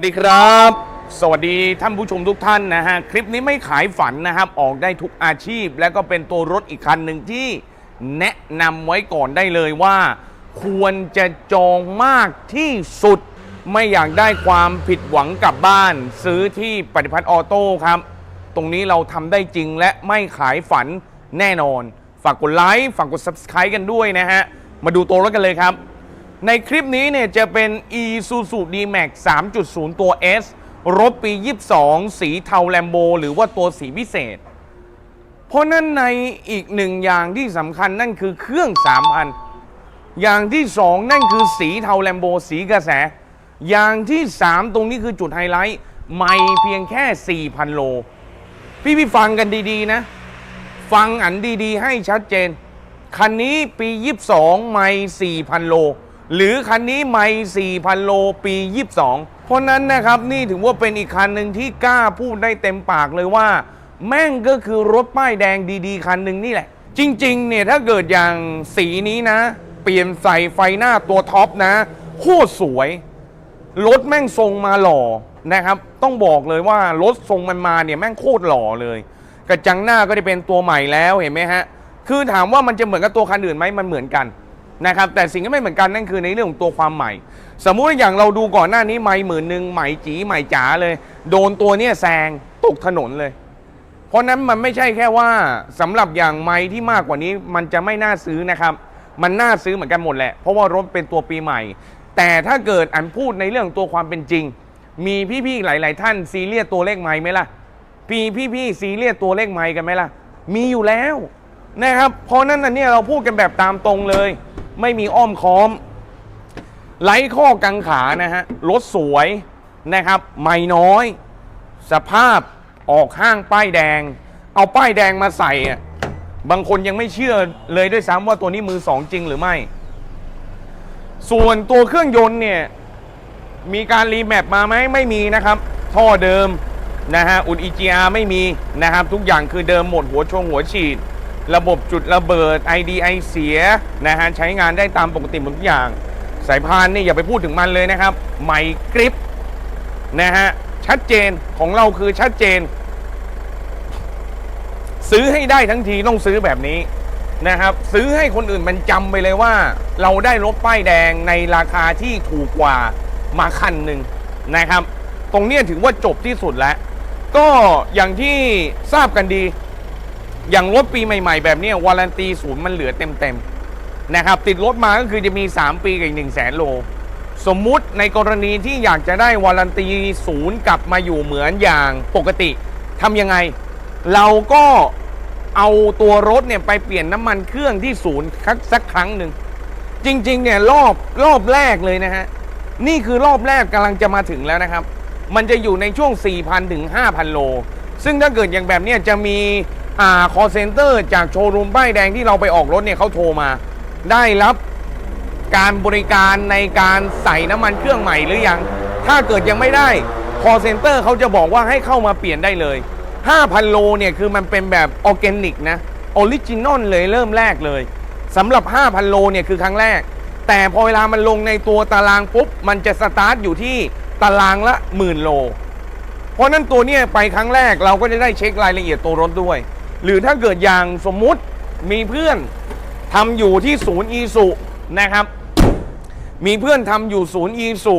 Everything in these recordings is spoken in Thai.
วัสดีครับ สวัสดีท่านผู้ชมทุกท่านนะฮะ คลิปนี้ไม่ขายฝันนะครับ ออกได้ทุกอาชีพ และก็เป็นตัวรถอีกคันหนึ่งที่แนะนำไว้ก่อนได้เลยว่า ควรจะจองมากที่สุด ไม่อยากได้ความผิดหวังกลับบ้าน ซื้อที่ปฏิพัฒน์ออโต้ครับ ตรงนี้เราทำได้จริงและไม่ขายฝันแน่นอน ฝากกดไลค์ฝากกด subscribe กันด้วยนะฮะ มาดูตัวรถกันเลยครับ ในคลิปนี้เนี่ยจะเป็น Isuzu D-Max 3.0 ตัว S รถปี 22 สีเทาแลมโบ หรือว่าตัวสีพิเศษ เพราะนั้นในอีกหนึ่งอย่างที่สำคัญนั่นคือเครื่อง 3,000 อย่างที่สองนั่นคือสีเทาแลมโบ สีกระแส อย่างที่สามตรงนี้คือจุดไฮไลท์ไม่เพียงแค่ 4,000 โล พี่พี่ฟังกันดีๆนะ ฟังอันดีๆ ให้ชัดเจน คันนี้ปี 22 ไม่ 4,000 โล หรือคันนี้ไม่4,000 โลปี 22 เพราะนั้นนะครับนี่ถือว่าเป็นอีกคันหนึ่งที่กล้าพูดได้เต็มปากเลยว่า แม่งก็คือรถป้ายแดงดีๆ คันหนึ่งนี่แหละ จริงๆ เนี่ยถ้าเกิดอย่างสีนี้นะ เปลี่ยนใส่ไฟหน้าตัวท็อปนะโคตรสวย รถแม่งทรงมาหล่อนะครับ ต้องบอกเลยว่ารถทรงมันมาเนี่ยแม่งโคตรหล่อเลย กระจังหน้าก็ได้เป็นตัวใหม่แล้วเห็นไหมฮะคือถามว่ามันจะเหมือนกับตัวคันอื่นไหมมันเหมือนกัน นะครับแต่สิ่งที่ไม่เหมือนกันนั่นคือในเรื่องของตัวความใหม่ สมมุติอย่างเราดูก่อนหน้านี้ไม่หมื่นหนึ่งใหม่จีใหม่จ๋าเลย โดนตัวเนี้ยแซงตกถนนเลย เพราะนั้นมันไม่ใช่แค่ว่าสำหรับอย่างไม้ที่มากกว่านี้มันจะไม่น่าซื้อนะครับ มันน่าซื้อเหมือนกันหมดแหละ เพราะว่ารถเป็นตัวปีใหม่ แต่ถ้าเกิดอันพูดในเรื่องตัวความเป็นจริง มีพี่ๆหลาย ๆ ท่านซีเรียสตัวเลขไม้ไหมล่ะพี่พี่ๆซีเรียสตัวเลขไม้กันไหมล่ะ มีอยู่แล้วนะครับเพราะนั้นอันนี้เราพูดกันแบบตามตรงเลย ไม่มีอ้อมค้อมไร้ข้อกังขานะฮะรถสวยนะครับไม่น้อย สภาพออกห้างป้ายแดง เอาป้ายแดงมาใส่อะบางคนยังไม่เชื่อเลยด้วยซ้ำว่าตัวนี้มือสองจริงหรือไม่ ส่วนตัวเครื่องยนต์เนี่ย มีการรีแมปมาไหมไม่มีนะครับ ท่อเดิมนะฮะอุด EGR ไม่มีนะครับ ทุกอย่างคือเดิมหมดหัวชงหัวฉีด ระบบจุดระเบิด IDI เสียนะฮะใช้งานได้ตามปกติหมดทุกอย่าง สายพานนี่อย่าไปพูดถึงมันเลยนะครับใหม่กริปนะฮะชัดเจนของเราคือชัดเจน ซื้อให้ได้ทั้งทีต้องซื้อแบบนี้นะครับ ซื้อให้คนอื่นมันจำไปเลยว่า เราได้รถป้ายแดงในราคาที่ถูกกว่ามาคันหนึ่งนะครับ ตรงนี้ถือว่าจบที่สุดแล้ว ก็อย่างที่ทราบกันดี อย่างรถปีใหม่ ๆ แบบนี้วารันตีศูนย์มันเหลือเต็มๆนะครับติดรถมาก็คือจะมี 3 ปีกับอีก1 0 0 0 0แสนโล สมมุติในกรณีที่อยากจะได้วารันตีศูนย์กลับมาอยู่เหมือนอย่างปกติทำยังไง เราก็เอาตัวรถเนี่ยไปเปลี่ยนน้ำมันเครื่องที่ศูนย์สักครั้งหนึ่งจริงๆเนี่ยรอบรอบแรกเลยนะฮะนี่คือรอบแรกกำลังจะมาถึงแล้วนะครับ มันจะอยู่ในช่วง 4,000 ถึง 5,000 โล ซึ่งถ้าเกิดอย่างแบบนี้จะมี อ่า call center จากโชว์รูมป้ายแดงที่เราไปออกรถเนี่ยเขาโทรมา ได้รับการบริการในการใส่น้ำมันเครื่องใหม่หรือยัง ถ้าเกิดยังไม่ได้ call center เขาจะบอกว่าให้เข้ามาเปลี่ยนได้เลย 5,000 โลเนี่ยคือมันเป็นแบบออร์แกนิกนะออริจินอลเลยเริ่มแรกเลยสำหรับ 5,000 โลเนี่ยคือครั้งแรก แต่พอเวลามันลงในตัวตารางปุ๊บ มันจะสตาร์ทอยู่ที่ตารางละหมื่นโล เพราะนั้นตัวเนี้ยไปครั้งแรกเราก็จะได้เช็ครายละเอียดตัวรถด้วย หรือถ้าเกิดอย่างสมมุติมีเพื่อนทำอยู่ที่ศูนย์อีสุนะครับ มีเพื่อนทำอยู่ศูนย์อีสุ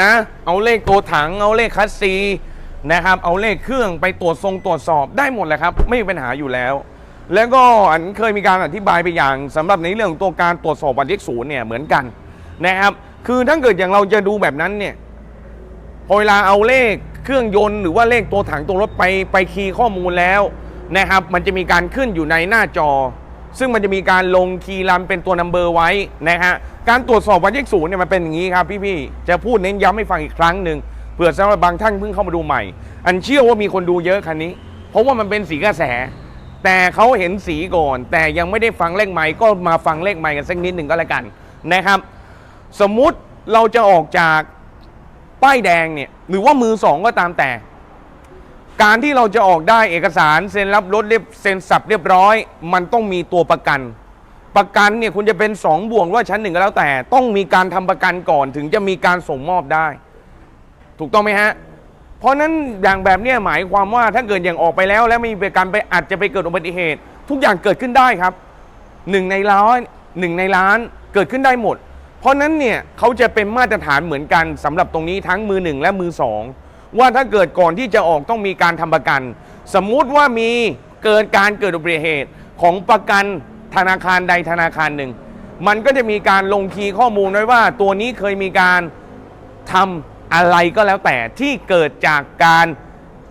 นะเอาเลขตัวถังเอาเลขคัสซีนะครับ เอาเลขเครื่องไปตรวจทรงตรวจสอบได้หมดแหละครับ ไม่มีปัญหาอยู่แล้ว แล้วก็อันเคยมีการอธิบายไปอย่างสำหรับในเรื่องของตัวการตรวจสอบวันเลขศูนย์เนี่ยเหมือนกันนะครับ คือถ้าเกิดอย่างเราจะดูแบบนั้นเนี่ยพอเวลาเอาเลขเครื่องยนต์หรือว่าเลขตัวถังตัวรถไปไปคีย์ข้อมูลแล้ว นะครับ มันจะมีการขึ้นอยู่ในหน้าจอ ซึ่งมันจะมีการลงคีย์รันเป็นตัวนัมเบอร์ไว้นะฮะการตรวจสอบวันเลขศูนย์เนี่ยมันเป็นอย่างนี้ครับพี่ๆจะพูดเน้นย้ำให้ฟังอีกครั้งหนึ่งเผื่อสำหรับบางท่านเพิ่งเข้ามาดูใหม่ อันเชื่อว่ามีคนดูเยอะคันนี้ เพราะว่ามันเป็นสีกระแส แต่เขาเห็นสีก่อน แต่ยังไม่ได้ฟังเลขไม้ก็มาฟังเลขไม้กันสักนิดหนึ่งก็แล้วกันนะครับ สมมุติเราจะออกจากป้ายแดงเนี่ยหรือว่ามือสองก็ตามแต่ การที่เราจะออกได้เอกสารเซ็นรับรถเรียบเซ็นสับเรียบร้อย มันต้องมีตัวประกัน ประกันเนี่ยคุณจะเป็นสองบ่วงว่าชั้นหนึ่งก็แล้วแต่ ต้องมีการทำประกันก่อนถึงจะมีการส่งมอบได้ ถูกต้องไหมฮะ เพราะนั้นอย่างแบบเนี้ยหมายความว่าถ้าเกิดอย่างออกไปแล้ว แล้วมีประการไปอาจจะไปเกิดอุบัติเหตุ ทุกอย่างเกิดขึ้นได้ครับหนึ่งในล้านหนึ่งในล้านเกิดขึ้นได้หมด เพราะนั้นเนี่ยเขาจะเป็นมาตรฐานเหมือนกันสำหรับตรงนี้ทั้งมือหนึ่งและมือสอง ว่าถ้าเกิดก่อนที่จะออกต้องมีการทำประกัน สมมุติว่ามีเกิดการเกิดอุบัติเหตุของประกันธนาคารใดธนาคารหนึ่ง มันก็จะมีการลงคีย์ข้อมูลไว้ว่า ตัวนี้เคยมีการทำอะไรก็แล้วแต่ที่เกิดจากการ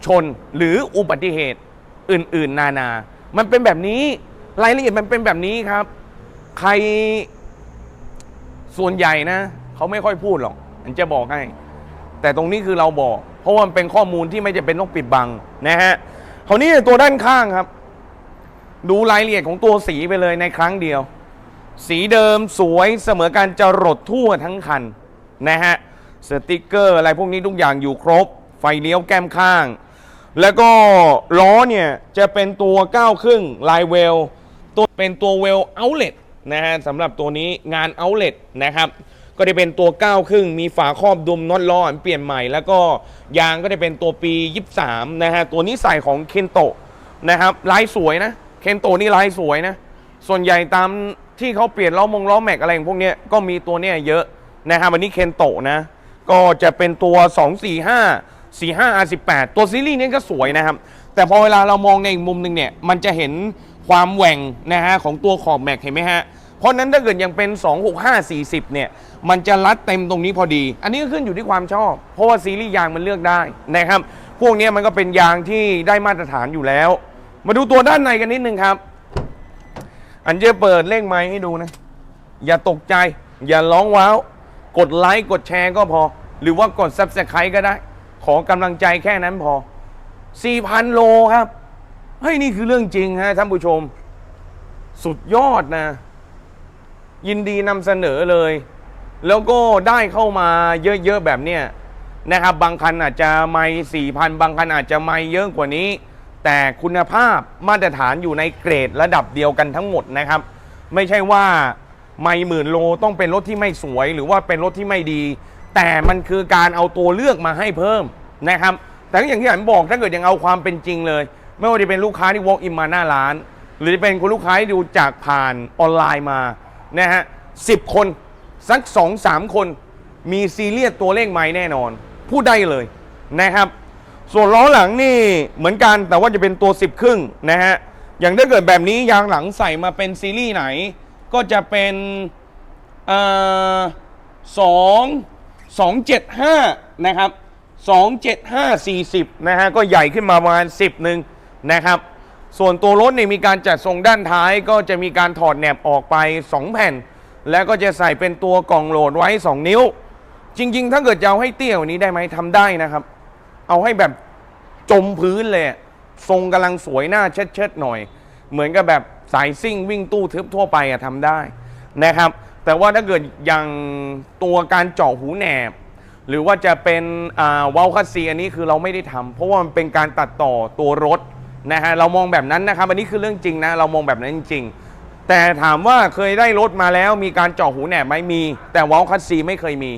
ชนหรืออุบัติเหตุอื่น ๆ นานา มันเป็นแบบนี้รายละเอียดมันเป็นแบบนี้ครับ ใครส่วนใหญ่นะ เขาไม่ค่อยพูดหรอกผมจะบอกให้ แต่ตรงนี้คือเราบอก เพราะว่ามันเป็นข้อมูลที่ไม่จำเป็นต้องปิดบังนะฮะคราวนี้ตัวด้านข้างครับ ดูรายละเอียดของตัวสีไปเลยในครั้งเดียว สีเดิมสวยเสมอการจรดทั่วทั้งคันนะฮะสติกเกอร์อะไรพวกนี้ทุกอย่างอยู่ครบ ไฟเลี้ยวแก้มข้าง แล้วก็ล้อเนี่ยจะเป็นตัว9ครึ่งลายเวลตัวเป็นตัวเวลเอาเล t นะฮะสำหรับตัวนี้งานเอาเล t นะครับ ก็จะเป็นตัว 9 ครึ่ง มีฝาครอบดุมน็อตล้อเปลี่ยนใหม่ แล้วก็ยางก็จะเป็นตัวปี 23 นะฮะ ตัวนี้ใส่ของเคนโตะนะครับลายสวยนะ เคนโตะนี่ลายสวยนะ ส่วนใหญ่ตามที่เขาเปลี่ยนล้อมงล้อแม็กอะไรพวกเนี้ยก็มีตัวเนี้ยเยอะนะครับวันนี้เคนโตะนะ ก็จะเป็นตัว 245 45 R18 ตัวซีรีส์นี้ก็สวยนะครับ แต่พอเวลาเรามองในอีกมุมหนึ่งเนี่ย มันจะเห็นความแหว่งนะฮะของตัวขอบแม็กเห็นไหมฮะ เพราะนั้นถ้าเกิดยังเป็น 265 40 เนี่ย มันจะรัดเต็มตรงนี้พอดี อันนี้ก็ขึ้นอยู่ที่ความชอบ เพราะว่าซีรีส์ยางมันเลือกได้นะครับ พวกนี้มันก็เป็นยางที่ได้มาตรฐานอยู่แล้ว มาดูตัวด้านในกันนิดนึงครับ อันเจะเปิดเลขไม้ให้ดูนะ อย่าตกใจ อย่าร้องว้าว กดไลค์กดแชร์ก็พอ หรือว่ากด subscribe ก็ได้ ขอกำลังใจแค่นั้นพอ 4,000 โลครับ เฮ้ยนี่คือเรื่องจริงฮะท่านผู้ชม สุดยอดนะ ยินดีนำเสนอเลย แล้วก็ได้เข้ามาเยอะๆแบบเนี้ยนะครับบางคันอาจจะไม่สี่พันบางคันอาจจะไม่เยอะกว่านี้ แต่คุณภาพมาตรฐานอยู่ในเกรดระดับเดียวกันทั้งหมดนะครับ ไม่ใช่ว่าไม่หมื่นโลต้องเป็นรถที่ไม่สวย หรือว่าเป็นรถที่ไม่ดี แต่มันคือการเอาตัวเลือกมาให้เพิ่มนะครับ แต่ก็อย่างที่ผมบอกถ้าเกิดยังเอาความเป็นจริงเลย ไม่ว่าจะเป็นลูกค้าที่ walk in มาหน้าร้าน หรือจะเป็นคุณลูกค้าที่ดูจากผ่านออนไลน์มา นะฮะสิบคนสักสองสามคนมีซีเรียสตัวเลขไม้แน่นอน พูดได้เลยนะครับ ส่วนล้อหลังนี่เหมือนกันแต่ว่าจะเป็นตัว 10 ครึ่งนะฮะอย่างถ้าเกิดแบบนี้ยางหลังใส่มาเป็นซีรีส์ไหน ก็จะเป็นสองสองเจ็ดห้านะครับสองเจ็ดห้าสี่สิบนะฮะก็ใหญ่ขึ้นมาประมาณสิบหนึ่งนะครับ ส่วนตัวรถเนี่ยมีการจัดทรงด้านท้ายก็จะมีการถอดแหนบออกไป 2 แผ่น แล้วก็จะใส่เป็นตัวกล่องโหลดไว้ 2 นิ้ว จริง ๆ ถ้าเกิดจะเอาให้เตี้ยกว่านี้ได้ไหมทำได้นะครับ เอาให้แบบจมพื้นเลย ทรงกำลังสวยหน้าเชิดๆหน่อย เหมือนกับแบบสายซิ่งวิ่งตู้ทึบทั่วไปอะทำได้นะครับ แต่ว่าถ้าเกิดอย่างตัวการเจาะหูแหนบ หรือว่าจะเป็นวาลคัสซีอันนี้คือเราไม่ได้ทำเพราะว่ามันเป็นการตัดต่อตัวรถ นะฮะเรามองแบบนั้นนะครับ อันนี้คือเรื่องจริงนะ เรามองแบบนั้นจริง แต่ถามว่าเคยได้รถมาแล้ว มีการเจาะหูแหนบไหมมี แต่วาลคัสซีไม่เคยมี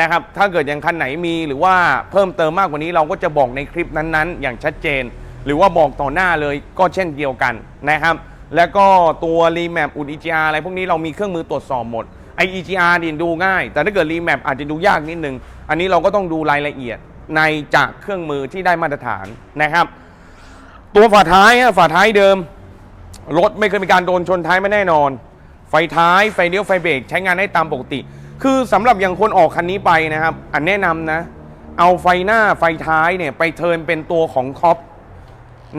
นะครับ ถ้าเกิดยังคันไหนมีหรือว่าเพิ่มเติมมากกว่านี้เราก็จะบอกในคลิปนั้นๆ อย่างชัดเจน หรือว่าบอกต่อหน้าเลยก็เช่นเดียวกันนะครับ แล้วก็ตัวรีแมปอุด EGR อะไรพวกนี้เรามีเครื่องมือตรวจสอบหมดไอ EGR ดิดูง่าย แต่ถ้าเกิดรีแมปอาจจะดูยากนิดนึง อันนี้เราก็ต้องดูรายละเอียดในจากเครื่องมือที่ได้มาตรฐานนะครับ ตัวฝาท้ายฮะฝาท้ายเดิม รถไม่เคยมีการโดนชนท้ายไมาแน่นอน ไฟท้ายไฟเลี้ยวไฟเบรกใช้งานได้ตามปกติ คือสำหรับอย่างคนออกคันนี้ไปนะครับ อันแนะนำนะ เอาไฟหน้าไฟท้ายเนี่ยไปเทินเป็นตัวของท็อป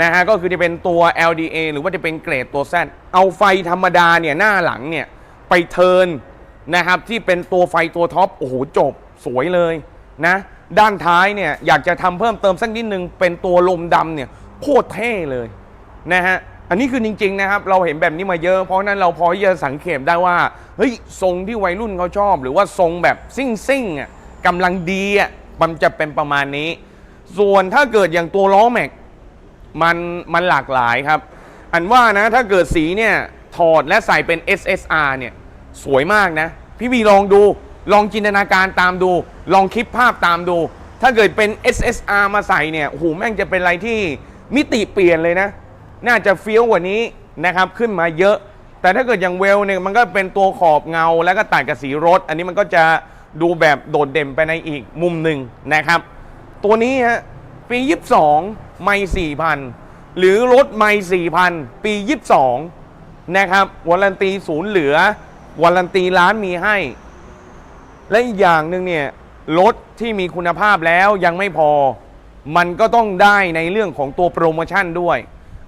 นะฮะก็คือจะเป็นตัว LDA หรือว่าจะเป็นเกรดตัว Z เอาไฟธรรมดาเนี่ยหน้าหลังเนี่ยไปเทินนะครับที่เป็นตัวไฟตัวท็อปโอ้โหจบสวยเลยนะด้านท้ายเนี่ยอยากจะทำเพิ่มเติมสักนิดนึงเป็นตัวลมดำเนี่ย โคตรเท่เลยนะฮะอันนี้คือจริงๆนะครับ เราเห็นแบบนี้มาเยอะเพราะนั้นเราพอที่จะสังเกตได้ว่าเฮ้ยทรงที่วัยรุ่นเขาชอบ หรือว่าทรงแบบซิ่งๆอะกำลังดีอะมันจะเป็นประมาณนี้ ส่วนถ้าเกิดอย่างตัวล้อแม็กมันมันหลากหลายครับ อันว่านะถ้าเกิดสีเนี่ยถอดและใส่เป็น SSR เนี่ยสวยมากนะ พี่วีลองดูลองจินตนาการตามดู ลองคิดภาพตามดู ถ้าเกิดเป็น SSR มาใส่เนี่ยโอ้โหแม่งจะเป็นอะไรที่ มิติเปลี่ยนเลยนะ น่าจะเฟี้ยวกว่านี้นะครับขึ้นมาเยอะ แต่ถ้าเกิดอย่างเวลเนี่ยมันก็เป็นตัวขอบเงาแล้วก็ตัดกับสีรถ อันนี้มันก็จะดูแบบโดดเด่นไปในอีกมุมหนึ่งนะครับ ตัวนี้ฮะปี 22 ไม่ 4,000 หรือรถไม่ 4,000 ปี 22 นะครับวารันตีศูนย์เหลือวารันตีล้านมีให้ และอีกอย่างหนึ่งเนี่ยรถที่มีคุณภาพแล้วยังไม่พอ มันก็ต้องได้ในเรื่องของตัวโปรโมชั่นด้วย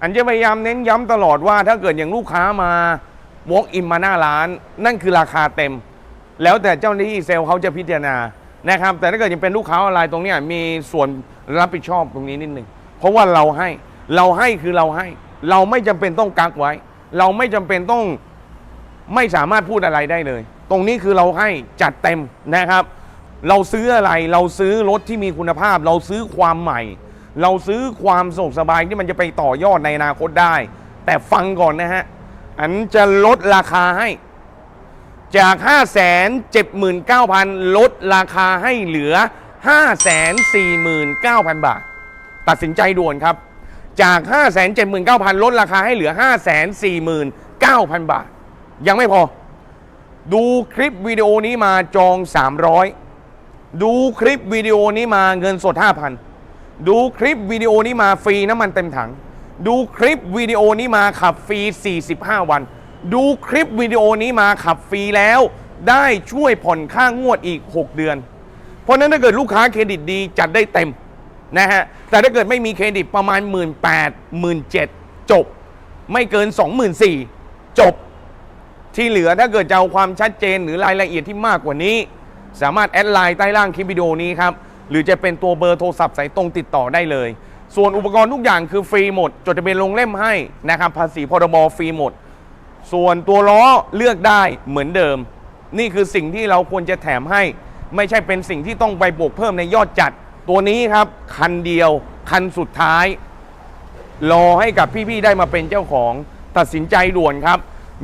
อันจะพยายามเน้นย้ำตลอดว่าถ้าเกิดอย่างลูกค้ามา walk in มาหน้าร้าน นั่นคือราคาเต็ม แล้วแต่เจ้าหน้าที่เซลล์เขาจะพิจารณานะครับ แต่ถ้าเกิดยังเป็นลูกค้าออนไลน์ตรงนี้มีส่วนรับผิดชอบตรงนี้นิดหนึ่งเพราะว่าเราให้เราให้คือเราให้ เราไม่จำเป็นต้องกักไว้ เราไม่จำเป็นต้องไม่สามารถพูดอะไรได้เลย ตรงนี้คือเราให้จัดเต็มนะครับ เราซื้ออะไรเราซื้อรถที่มีคุณภาพ เราซื้อความใหม่ เราซื้อความสะดวกสบายที่มันจะไปต่อยอดในอนาคตได้ แต่ฟังก่อนนะฮะ อันจะลดราคาให้ จาก 5 7 9 0 0 0 ลดราคาให้เหลือ 5 4 9 0 0 0 บาท ตัดสินใจด่วนครับ จาก 5 7 9 0 0 0 ลดราคาให้เหลือ 5 4 9 0 0 0 บาท ยังไม่พอ ดูคลิปวิดีโอนี้มาจอง 300 ดูคลิปวิดีโอนี้มาเงินสด 5,000 ดูคลิปวิดีโอนี้มาฟรีน้ำมันเต็มถัง ดูคลิปวิดีโอนี้มาขับฟรี 45 วัน ดูคลิปวิดีโอนี้มาขับฟรีแล้ว ได้ช่วยผ่อนค่างวดอีก 6 เดือน เพราะนั้นถ้าเกิดลูกค้าเครดิตดีจัดได้เต็มนะฮะ แต่ถ้าเกิดไม่มีเครดิตประมาณ 1 8 0 0 0 1 7จบ ไม่เกิน 24,000จบ ที่เหลือถ้าเกิดจะเอาความชัดเจนหรือรายละเอียดที่มากกว่านี้ สามารถแอดไลน์ใต้ล่างคลิปวิดีโอนี้ครับ หรือจะเป็นตัวเบอร์โทรศัพท์สายตรงติดต่อได้เลย ส่วนอุปกรณ์ทุกอย่างคือฟรีหมด จดทะเบียนลงเล่มให้นะครับภาษีพรบฟรีหมด ส่วนตัวล้อเลือกได้เหมือนเดิม นี่คือสิ่งที่เราควรจะแถมให้ ไม่ใช่เป็นสิ่งที่ต้องไปบวกเพิ่มในยอดจัด ตัวนี้ครับคันเดียวคันสุดท้าย รอให้กับพี่ๆได้มาเป็นเจ้าของตัดสินใจด่วนครับ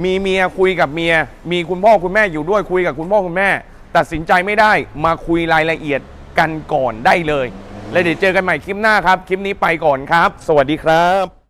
มีเมียคุยกับเมีย มีคุณพ่อคุณแม่อยู่ด้วยคุยกับคุณพ่อคุณแม่ ตัดสินใจไม่ได้มาคุยรายละเอียดกันก่อนได้เลย แล้วเดี๋ยวเจอกันใหม่คลิปหน้าครับ คลิปนี้ไปก่อนครับ สวัสดีครับ